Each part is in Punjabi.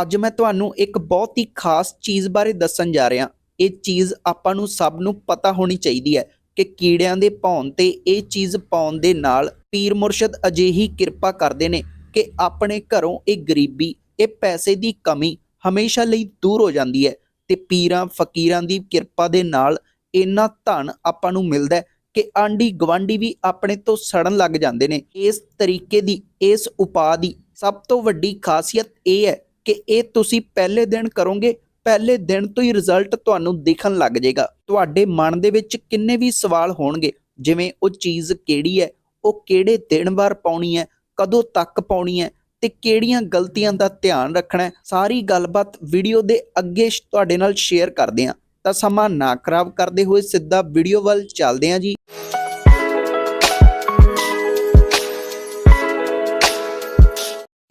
ਅੱਜ ਮੈਂ ਤੁਹਾਨੂੰ ਇੱਕ ਬਹੁਤ ਹੀ ਖਾਸ ਚੀਜ਼ ਬਾਰੇ ਦੱਸਣ ਜਾ ਰਿਹਾ। ਇਹ ਚੀਜ਼ ਆਪਾਂ ਨੂੰ ਸਭ ਨੂੰ ਪਤਾ ਹੋਣੀ ਚਾਹੀਦੀ ਹੈ ਕਿ ਕੀੜਿਆਂ ਦੇ ਭੌਣ ਤੇ ਇਹ ਚੀਜ਼ ਪਾਉਣ ਦੇ ਨਾਲ ਪੀਰ ਮੁਰਸ਼ਦ ਅਜਿਹੀ ਕਿਰਪਾ ਕਰਦੇ ਨੇ ਕਿ ਆਪਣੇ ਘਰੋਂ ਇਹ ਗਰੀਬੀ, ਇਹ ਪੈਸੇ ਦੀ ਕਮੀ ਹਮੇਸ਼ਾ ਲਈ ਦੂਰ ਹੋ ਜਾਂਦੀ ਹੈ ਤੇ ਪੀਰਾਂ, ਫਕੀਰਾਂ ਦੀ ਕਿਰਪਾ ਦੇ ਨਾਲ ਇੰਨਾ ਧਨ ਆਪਾਂ ਨੂੰ ਮਿਲਦਾ ਹੈ ਕਿ ਆਂਢੀ ਗਵਾਂਢੀ ਵੀ ਆਪਣੇ ਤੋਂ ਸੜਨ ਲੱਗ ਜਾਂਦੇ ਨੇ। ਇਸ ਤਰੀਕੇ ਦੀ, ਇਸ ਉਪਾਅ ਦੀ ਸਭ ਤੋਂ ਵੱਡੀ ਖਾਸੀਅਤ ਇਹ ਹੈ ਕਿ ਇਹ ਤੁਸੀਂ ਪਹਿਲੇ ਦਿਨ ਕਰੋਗੇ, ਪਹਿਲੇ ਦਿਨ ਤੋਂ ਹੀ ਰਿਜ਼ਲਟ ਤੁਹਾਨੂੰ ਦਿਖਣ ਲੱਗ ਜਾਏਗਾ। ਤੁਹਾਡੇ ਮਨ ਦੇ ਵਿੱਚ ਕਿੰਨੇ ਵੀ ਸਵਾਲ ਹੋਣਗੇ, ਜਿਵੇਂ ਉਹ ਚੀਜ਼ ਕਿਹੜੀ ਹੈ, ਉਹ ਕਿਹੜੇ ਦਿਨ ਵਾਰ ਪਾਉਣੀ ਹੈ, ਕਦੋਂ ਤੱਕ ਪਾਉਣੀ ਹੈ ਤੇ ਕਿਹੜੀਆਂ ਗਲਤੀਆਂ ਦਾ ਧਿਆਨ ਰੱਖਣਾ ਸਾਰੀ ਗੱਲਬਾਤ ਵੀਡੀਓ ਦੇ ਅੱਗੇ ਤੁਹਾਡੇ ਨਾਲ ਸ਼ੇਅਰ ਕਰਦੇ ਹਾਂ। ਤਾਂ ਸਮਾਂ ਨਾ ਖਰਾਬ ਕਰਦੇ ਹੋਏ ਸਿੱਧਾ ਵੀਡੀਓ ਵੱਲ ਚੱਲਦੇ ਹਾਂ ਜੀ।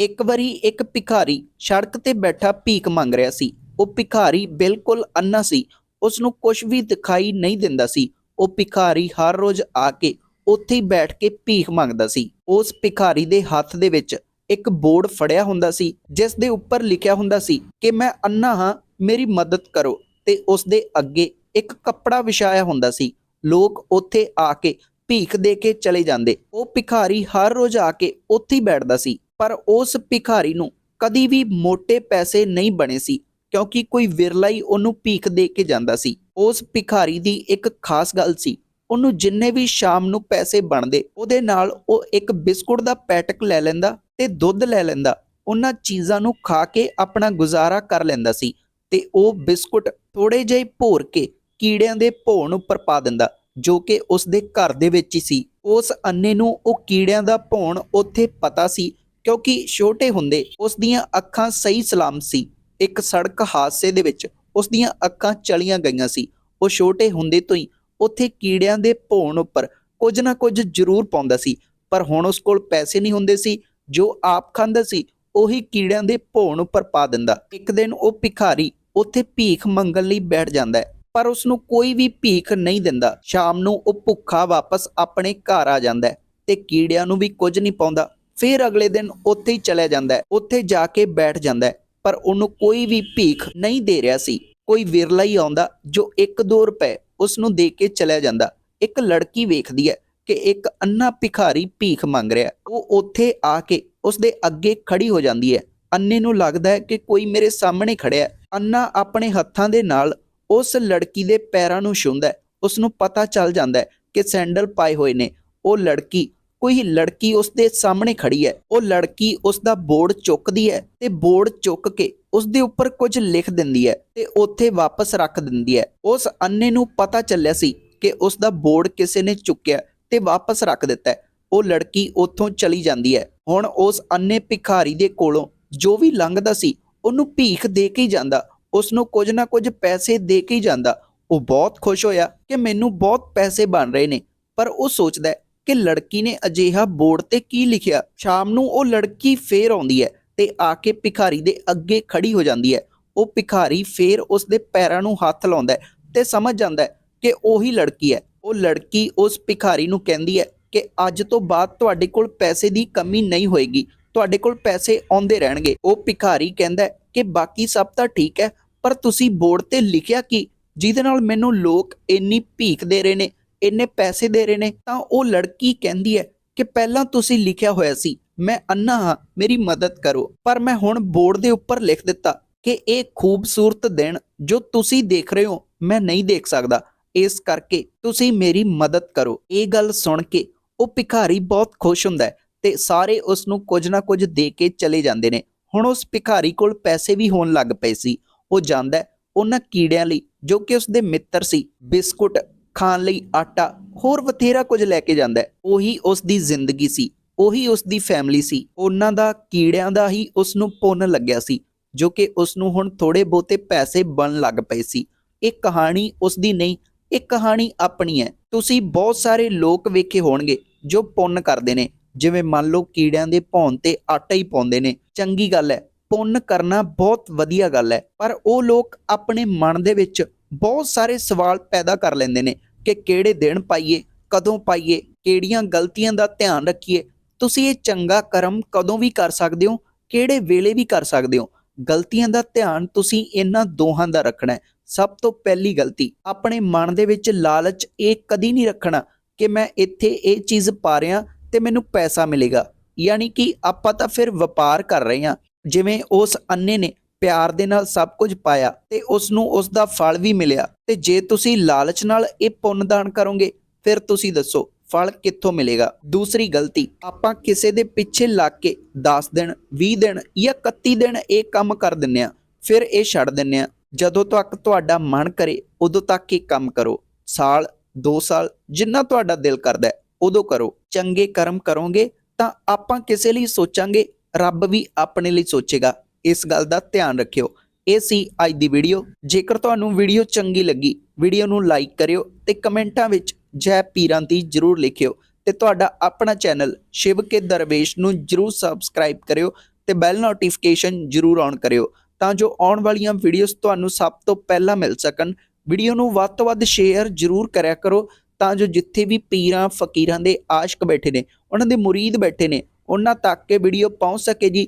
ਇੱਕ ਵਾਰੀ ਇੱਕ ਭਿਖਾਰੀ ਸੜਕ ਤੇ ਬੈਠਾ ਭੀਖ ਮੰਗ ਰਿਹਾ ਸੀ। ਉਹ ਭਿਖਾਰੀ ਬਿਲਕੁਲ ਅੰਨਾ ਸੀ। ਉਸ ਨੂੰ ਕੁਝ ਵੀ ਦਿਖਾਈ ਨਹੀਂ ਦਿੰਦਾ ਸੀ। ਉਹ ਭਿਖਾਰੀ ਹਰ ਰੋਜ਼ ਆ ਕੇ ਉੱਥੇ ਹੀ ਬੈਠ ਕੇ ਭੀਖ ਮੰਗਦਾ ਸੀ। ਉਸ ਭਿਖਾਰੀ ਦੇ ਹੱਥ ਦੇ ਵਿੱਚ ਇੱਕ ਬੋਰਡ ਫੜਿਆ ਹੁੰਦਾ ਸੀ, ਜਿਸ ਦੇ ਉੱਪਰ ਲਿਖਿਆ ਹੁੰਦਾ ਸੀ ਕਿ ਮੈਂ ਅੰਨਾ ਹਾਂ, ਮੇਰੀ ਮਦਦ ਕਰੋ। ਤੇ ਉਸ ਦੇ ਅੱਗੇ ਇੱਕ ਕੱਪੜਾ ਵਿਛਾਇਆ ਹੁੰਦਾ ਸੀ। ਲੋਕ ਉੱਥੇ ਆ ਕੇ ਭੀਖ ਦੇ ਕੇ ਚਲੇ ਜਾਂਦੇ। ਉਹ ਭਿਖਾਰੀ ਹਰ ਰੋਜ਼ ਆ ਕੇ ਉੱਥੇ ਹੀ ਬੈਠਦਾ ਸੀ। ਪਰ ਉਸ ਭਿਖਾਰੀ ਨੂੰ ਕਦੀ ਵੀ ਮੋٹے ਪੈਸੇ ਨਹੀਂ ਬਣੇ ਸੀ, ਕਿਉਂਕਿ ਕੋਈ ਵਿਰਲਾ ਹੀ ਉਹਨੂੰ ਭੀਖ ਦੇ ਕੇ ਜਾਂਦਾ ਸੀ। ਉਸ ਭਿਖਾਰੀ ਦੀ ਇੱਕ ਖਾਸ ਗੱਲ ਸੀ, ਉਹਨੂੰ ਜਿੰਨੇ ਵੀ ਸ਼ਾਮ ਨੂੰ ਪੈਸੇ ਬਣਦੇ, ਉਹਦੇ ਨਾਲ ਉਹ ਇੱਕ ਬਿਸਕੁਟ ਦਾ ਪੈਟਕ ਲੈ ਲੈਂਦਾ ਤੇ ਦੁੱਧ ਲੈ ਲੈਂਦਾ, ਉਹਨਾਂ ਚੀਜ਼ਾਂ ਨੂੰ ਖਾ ਕੇ ਆਪਣਾ ਗੁਜ਼ਾਰਾ ਕਰ ਲੈਂਦਾ ਸੀ ਤੇ ਉਹ ਬਿਸਕੁਟ ਥੋੜੇ ਜਿਹੇ ਭੋਰ ਕੇ ਕੀੜਿਆਂ ਦੇ ਭੋਣ ਉੱਪਰ ਪਾ ਦਿੰਦਾ, ਜੋ ਕਿ ਉਸ ਦੇ ਘਰ ਦੇ ਵਿੱਚ ਹੀ ਸੀ। ਉਸ ਅੰਨੇ ਨੂੰ ਉਹ ਕੀੜਿਆਂ ਦਾ ਭੋਣ ਉੱਥੇ ਪਤਾ ਸੀ ਕਿਉਂਕਿ ਛੋਟੇ ਹੁੰਦੇ ਉਸ ਦੀਆਂ ਅੱਖਾਂ ਸਹੀ ਸਲਾਮ ਸੀ। ਇੱਕ ਸੜਕ ਹਾਦਸੇ ਦੇ ਵਿੱਚ ਉਸ ਦੀਆਂ ਅੱਖਾਂ ਚਲੀਆਂ ਗਈਆਂ ਸੀ। ਉਹ ਛੋਟੇ ਹੁੰਦੇ ਤੋਂ ਹੀ ਉੱਥੇ ਕੀੜਿਆਂ ਦੇ ਭੋਣ ਉੱਪਰ ਕੁਝ ਨਾ ਕੁਝ ਜ਼ਰੂਰ ਪਾਉਂਦਾ ਸੀ। ਪਰ ਹੁਣ ਉਸ ਕੋਲ ਪੈਸੇ ਨਹੀਂ ਹੁੰਦੇ ਸੀ। ਜੋ ਆਪ ਖਾਂਦਾ ਸੀ, ਉਹੀ ਕੀੜਿਆਂ ਦੇ ਭੋਣ ਉੱਪਰ ਪਾ ਦਿੰਦਾ। ਇੱਕ ਦਿਨ ਉਹ ਭਿਖਾਰੀ ਉੱਥੇ ਭੀਖ ਮੰਗਣ ਲਈ ਬੈਠ ਜਾਂਦਾ ਹੈ, ਪਰ ਉਸ ਨੂੰ ਕੋਈ ਵੀ ਭੀਖ ਨਹੀਂ ਦਿੰਦਾ। ਸ਼ਾਮ ਨੂੰ ਉਹ ਭੁੱਖਾ ਵਾਪਸ ਆਪਣੇ ਘਰ ਆ ਜਾਂਦਾ ਤੇ ਕੀੜਿਆਂ ਨੂੰ ਵੀ ਕੁਝ ਨਹੀਂ ਪਾਉਂਦਾ। ਫਿਰ ਅਗਲੇ ਦਿਨ ਉੱਥੇ ਹੀ ਚਲਾ ਜਾਂਦਾ ਹੈ, ਉੱਥੇ ਜਾ ਕੇ ਬੈਠ ਜਾਂਦਾ ਹੈ, ਪਰ ਉਹਨੂੰ ਕੋਈ ਵੀ ਭੀਖ ਨਹੀਂ ਦੇ ਰਿਹਾ ਸੀ। ਕੋਈ ਵਿਰਲਾ ਹੀ ਆਉਂਦਾ ਜੋ 1-2 ਰੁਪਏ ਉਸ ਨੂੰ ਦੇ ਕੇ ਚਲਾ ਜਾਂਦਾ। ਇੱਕ ਲੜਕੀ ਵੇਖਦੀ ਹੈ ਕਿ ਇੱਕ ਅੰਨਾ ਭਿਖਾਰੀ ਭੀਖ ਮੰਗ ਰਿਹਾ ਉਹ ਉੱਥੇ ਆ ਕੇ ਉਸ ਦੇ ਅੱਗੇ ਖੜੀ ਹੋ ਜਾਂਦੀ ਹੈ। ਅੰਨੇ ਨੂੰ ਲੱਗਦਾ ਹੈ ਕਿ ਕੋਈ ਮੇਰੇ ਸਾਹਮਣੇ ਖੜਿਆ ਅੰਨਾ ਆਪਣੇ ਹੱਥਾਂ ਦੇ ਨਾਲ ਉਸ ਲੜਕੀ ਦੇ ਪੈਰਾਂ ਨੂੰ ਛੂੰਹਦਾ ਹੈ। ਉਸ ਨੂੰ ਪਤਾ ਚੱਲ ਜਾਂਦਾ ਹੈ ਕਿ ਸੈਂਡਲ ਪਾਏ ਹੋਏ ਨੇ। ਉਹ ਲੜਕੀ ਕੋਈ ਲੜਕੀ ਉਸ ਦੇ ਸਾਹਮਣੇ ਖੜੀ ਹੈ, ਉਹ ਲੜਕੀ ਉਸ ਦਾ ਬੋਰਡ ਚੁੱਕਦੀ ਹੈ ਤੇ ਬੋਰਡ ਚੁੱਕ ਕੇ ਉਸ ਦੇ ਉੱਪਰ ਕੁਝ ਲਿਖ ਦਿੰਦੀ ਹੈ ਤੇ ਉੱਥੇ ਵਾਪਸ ਰੱਖ ਦਿੰਦੀ ਹੈ। ਉਸ ਅੰਨੇ ਨੂੰ ਪਤਾ ਚੱਲਿਆ ਸੀ ਕਿ ਉਸ ਦਾ ਬੋਰਡ ਕਿਸੇ ਨੇ ਚੁੱਕਿਆ ਤੇ ਵਾਪਸ ਰੱਖ ਦਿੱਤਾ ਉਹ ਲੜਕੀ ਉੱਥੋਂ ਚਲੀ ਜਾਂਦੀ ਹੈ। ਹੁਣ ਉਸ ਅੰਨੇ ਭਿਖਾਰੀ ਦੇ ਕੋਲੋਂ ਜੋ ਵੀ ਲੰਘਦਾ ਸੀ, ਉਹਨੂੰ ਭੀਖ ਦੇ ਕੇ ਹੀ ਜਾਂਦਾ ਉਸ ਨੂੰ ਕੁਝ ਨਾ ਕੁਝ ਪੈਸੇ ਦੇ ਕੇ ਹੀ ਜਾਂਦਾ। ਉਹ ਬਹੁਤ ਖੁਸ਼ ਹੋਇਆ ਕਿ ਮੈਨੂੰ ਬਹੁਤ ਪੈਸੇ ਬਣ ਰਹੇ ਨੇ, ਪਰ ਉਹ ਸੋਚਦਾ ਕਿ ਲੜਕੀ ਨੇ ਅਜਿਹਾ ਬੋਰਡ ਤੇ ਕੀ ਲਿਖਿਆ? ਸ਼ਾਮ ਨੂੰ ਉਹ ਲੜਕੀ ਫੇਰ ਆਉਂਦੀ ਹੈ ਤੇ ਆ ਕੇ ਭਿਖਾਰੀ ਦੇ ਅੱਗੇ ਖੜੀ ਹੋ ਜਾਂਦੀ ਹੈ। ਉਹ ਭਿਖਾਰੀ ਫੇਰ ਉਸ ਦੇ ਪੈਰਾਂ ਨੂੰ ਹੱਥ ਲਾਉਂਦਾ ਹੈ ਤੇ ਸਮਝ ਜਾਂਦਾ ਹੈ ਕਿ ਉਹੀ ਲੜਕੀ ਹੈ। ਉਹ ਲੜਕੀ ਉਸ ਭਿਖਾਰੀ ਨੂੰ ਕਹਿੰਦੀ ਹੈ ਕਿ ਅੱਜ ਤੋਂ ਬਾਅਦ ਤੁਹਾਡੇ ਕੋਲ ਪੈਸੇ ਦੀ ਕਮੀ ਨਹੀਂ ਹੋਏਗੀ, ਤੁਹਾਡੇ ਕੋਲ ਪੈਸੇ ਆਉਂਦੇ ਰਹਿਣਗੇ। ਉਹ ਭਿਖਾਰੀ ਕਹਿੰਦਾ ਕਿ ਬਾਕੀ ਸਭ ਤਾਂ ਠੀਕ ਹੈ, ਪਰ ਤੁਸੀਂ ਬੋਰਡ ਤੇ ਲਿਖਿਆ ਕੀ? ਜਿਹਦੇ ਨਾਲ ਮੈਨੂੰ ਲੋਕ ਇੰਨੀ ਭੀਖ ਦੇ ਰਹੇ ਨੇ। ਇੰਨੇ ਪੈਸੇ ਦੇ ਰਹੇ ਨੇ, ਤਾਂ ਉਹ ਲੜਕੀ ਕਹਿੰਦੀ ਹੈ ਕਿ ਪਹਿਲਾਂ ਤੁਸੀਂ ਲਿਖਿਆ ਹੋਇਆ ਸੀ, ਮੈਂ ਅੰਨਾ ਹਾਂ, ਮੇਰੀ ਮਦਦ ਕਰੋ। ਪਰ ਮੈਂ ਹੁਣ ਬੋਰਡ ਦੇ ਉੱਪਰ ਲਿਖ ਦਿੱਤਾ ਕਿ ਇਹ ਖੂਬਸੂਰਤ ਦਿਨ ਜੋ ਤੁਸੀਂ ਦੇਖ ਰਹੇ ਹੋ, ਮੈਂ ਨਹੀਂ ਦੇਖ ਸਕਦਾ। ਇਸ ਕਰਕੇ ਤੁਸੀਂ ਮੇਰੀ ਮਦਦ ਕਰੋ। ਇਹ ਗੱਲ ਸੁਣ ਕੇ ਉਹ ਭਿਖਾਰੀ ਬਹੁਤ ਖੁਸ਼ ਹੁੰਦਾ ਹੈ ਤੇ ਸਾਰੇ ਉਸ ਨੂੰ ਕੁਝ ਨਾ ਕੁਝ ਦੇ ਕੇ ਚਲੇ ਜਾਂਦੇ ਨੇ। ਹੁਣ ਉਸ ਭਿਖਾਰੀ ਕੋਲ ਪੈਸੇ ਵੀ ਹੋਣ ਲੱਗ ਪਏ ਸੀ। ਉਹ ਜਾਂਦਾ ਉਹਨਾਂ ਕੀੜਿਆਂ ਲਈ ਜੋ ਕਿ ਉਸ ਦੇ ਮਿੱਤਰ ਸੀ, ਬਿਸਕੁਟ ਖਾਣ ਲਈ ਆਟਾ, ਹੋਰ ਬਥੇਰਾ ਕੁਝ ਲੈ ਕੇ ਜਾਂਦਾ ਉਹੀ ਉਸ ਦੀ ਜ਼ਿੰਦਗੀ ਸੀ, ਉਹੀ ਉਸ ਦੀ ਫੈਮਿਲੀ ਸੀ। ਉਹਨਾਂ ਦਾ, ਕੀੜਿਆਂ ਦਾ ਹੀ ਉਸ ਨੂੰ ਪੁੰਨ ਲੱਗਿਆ ਸੀ, ਜੋ ਕਿ ਉਸ ਨੂੰ ਹੁਣ ਥੋੜੇ ਬਹੁਤੇ ਪੈਸੇ ਬਣ ਲੱਗ ਪਏ ਸੀ। ਇਹ ਕਹਾਣੀ ਉਸ ਦੀ ਨਹੀਂ, ਇਹ ਕਹਾਣੀ ਆਪਣੀ ਹੈ। ਤੁਸੀਂ ਬਹੁਤ ਸਾਰੇ ਲੋਕ ਵੇਖੇ ਹੋਣਗੇ ਜੋ ਪੁੰਨ ਕਰਦੇ ਨੇ। ਜਿਵੇਂ ਮੰਨ ਲਓ ਕੀੜਿਆਂ ਦੇ ਭੌਣ ਤੇ ਆਟਾ ਹੀ ਪਾਉਂਦੇ ਨੇ। ਚੰਗੀ ਗੱਲ ਹੈ, ਪੁੰਨ ਕਰਨਾ ਬਹੁਤ ਵਧੀਆ ਗੱਲ ਹੈ। ਪਰ ਉਹ ਲੋਕ ਆਪਣੇ ਮਨ ਦੇ ਵਿੱਚ ਬਹੁਤ ਸਾਰੇ ਸਵਾਲ ਪੈਦਾ ਕਰ ਲੈਂਦੇ ਨੇ ਕਿ ਕਿਹੜੇ ਦਿਨ ਪਾਈਏ, ਕਦੋਂ ਪਾਈਏ, ਕਿਹੜੀਆਂ ਗਲਤੀਆਂ ਦਾ ਧਿਆਨ ਰੱਖੀਏ। ਤੁਸੀਂ ਇਹ ਚੰਗਾ ਕਰਮ ਕਦੋਂ ਵੀ ਕਰ ਸਕਦੇ ਹੋ, ਕਿਹੜੇ ਵੇਲੇ ਵੀ ਕਰ ਸਕਦੇ ਹੋ। ਗਲਤੀਆਂ ਦਾ ਧਿਆਨ ਤੁਸੀਂ ਇਹਨਾਂ ਦੋਹਾਂ ਦਾ ਰੱਖਣਾ ਹੈ। ਸਭ ਤੋਂ ਪਹਿਲੀ ਗਲਤੀ, ਆਪਣੇ ਮਨ ਦੇ ਵਿੱਚ ਲਾਲਚ ਇਹ ਕਦੀ ਨਹੀਂ ਰੱਖਣਾ ਕਿ ਮੈਂ ਇੱਥੇ ਇਹ ਚੀਜ਼ ਪਾ ਰਿਹਾ ਤੇ ਮੈਨੂੰ ਪੈਸਾ ਮਿਲੇਗਾ। ਯਾਨੀ ਕਿ ਆਪਾਂ ਤਾਂ ਫਿਰ ਵਪਾਰ ਕਰ ਰਹੇ ਹਾਂ। ਜਿਵੇਂ ਉਸ ਅੰਨੇ ਨੇ ਪਿਆਰ ਦੇ ਨਾਲ ਸਭ ਕੁਝ ਪਾਇਆ ਤੇ ਉਸ ਨੂੰ ਉਸ ਦਾ ਫਲ ਵੀ ਮਿਲਿਆ। ਤੇ ਜੇ ਤੁਸੀਂ ਲਾਲਚ ਨਾਲ ਇਹ ਪੁੰਨ ਦਾਨ ਕਰੋਗੇ, ਫਿਰ ਤੁਸੀਂ ਦੱਸੋ, ਫਲ ਕਿੱਥੋਂ ਮਿਲੇਗਾ? ਦੂਸਰੀ ਗਲਤੀ, ਆਪਾਂ ਕਿਸੇ ਦੇ ਪਿੱਛੇ ਲੱਗ ਕੇ 10 ਦਿਨ 20 ਦਿਨ ਜਾਂ 31 ਦਿਨ ਇਹ ਕੰਮ ਕਰ ਦਿੰਨੇ ਆ ਫਿਰ ਇਹ ਛੱਡ ਦਿੰਨੇ ਆ ਜਦੋਂ ਤੱਕ ਤੁਹਾਡਾ ਮਨ ਕਰੇ, ਉਦੋਂ ਤੱਕ ਇਹ ਕੰਮ ਕਰੋ। ਸਾਲ 2 ਸਾਲ, ਜਿੰਨਾ ਤੁਹਾਡਾ ਦਿਲ ਕਰਦਾ ਉਦੋਂ ਕਰੋ। ਚੰਗੇ ਕਰਮ ਕਰੋਗੇ ਤਾਂ ਆਪਾਂ ਕਿਸੇ ਲਈ ਸੋਚਾਂਗੇ, ਰੱਬ ਵੀ ਆਪਣੇ ਲਈ ਸੋਚੇਗਾ। ਇਸ ਗੱਲ ਦਾ ਧਿਆਨ ਰੱਖਿਓ। ਇਹ ਸੀ ਅੱਜ ਦੀ ਵੀਡੀਓ ਜੇਕਰ ਤੁਹਾਨੂੰ ਵੀਡੀਓ ਚੰਗੀ ਲੱਗੀ ਵੀਡੀਓ ਨੂੰ ਲਾਈਕ ਕਰਿਓ ਤੇ ਕਮੈਂਟਾਂ ਵਿੱਚ ਜੈ ਪੀਰਾਂ ਦੀ ਜਰੂਰ ਲਿਖਿਓ ਤੇ ਤੁਹਾਡਾ ਆਪਣਾ ਚੈਨਲ ਸ਼ਿਵ ਕੇ ਦਰਵੇਸ਼ ਨੂੰ ਜਰੂਰ ਸਬਸਕ੍ਰਾਈਬ ਕਰਿਓ ਤੇ ਬੈਲ ਨੋਟੀਫਿਕੇਸ਼ਨ ਜਰੂਰ ਔਨ ਕਰਿਓ ਤਾਂ ਜੋ ਆਉਣ ਵਾਲੀਆਂ ਵੀਡੀਓਜ਼ ਤੁਹਾਨੂੰ ਸਭ ਤੋਂ ਪਹਿਲਾਂ ਮਿਲ ਸਕਣ। ਵੀਡੀਓ ਨੂੰ ਵੱਧ ਤੋਂ ਵੱਧ ਸ਼ੇਅਰ ਜਰੂਰ ਕਰਿਆ ਕਰੋ ਤਾਂ ਜੋ ਜਿੱਥੇ ਵੀ ਪੀਰਾਂ, ਫਕੀਰਾਂ ਦੇ ਆਸ਼ਕ ਬੈਠੇ ਨੇ, ਉਹਨਾਂ ਦੇ ਮੁਰੀਦ ਬੈਠੇ ਨੇ, ਉਹਨਾਂ ਤੱਕ ਇਹ ਵੀਡੀਓ ਪਹੁੰਚ ਸਕੇ ਜੀ।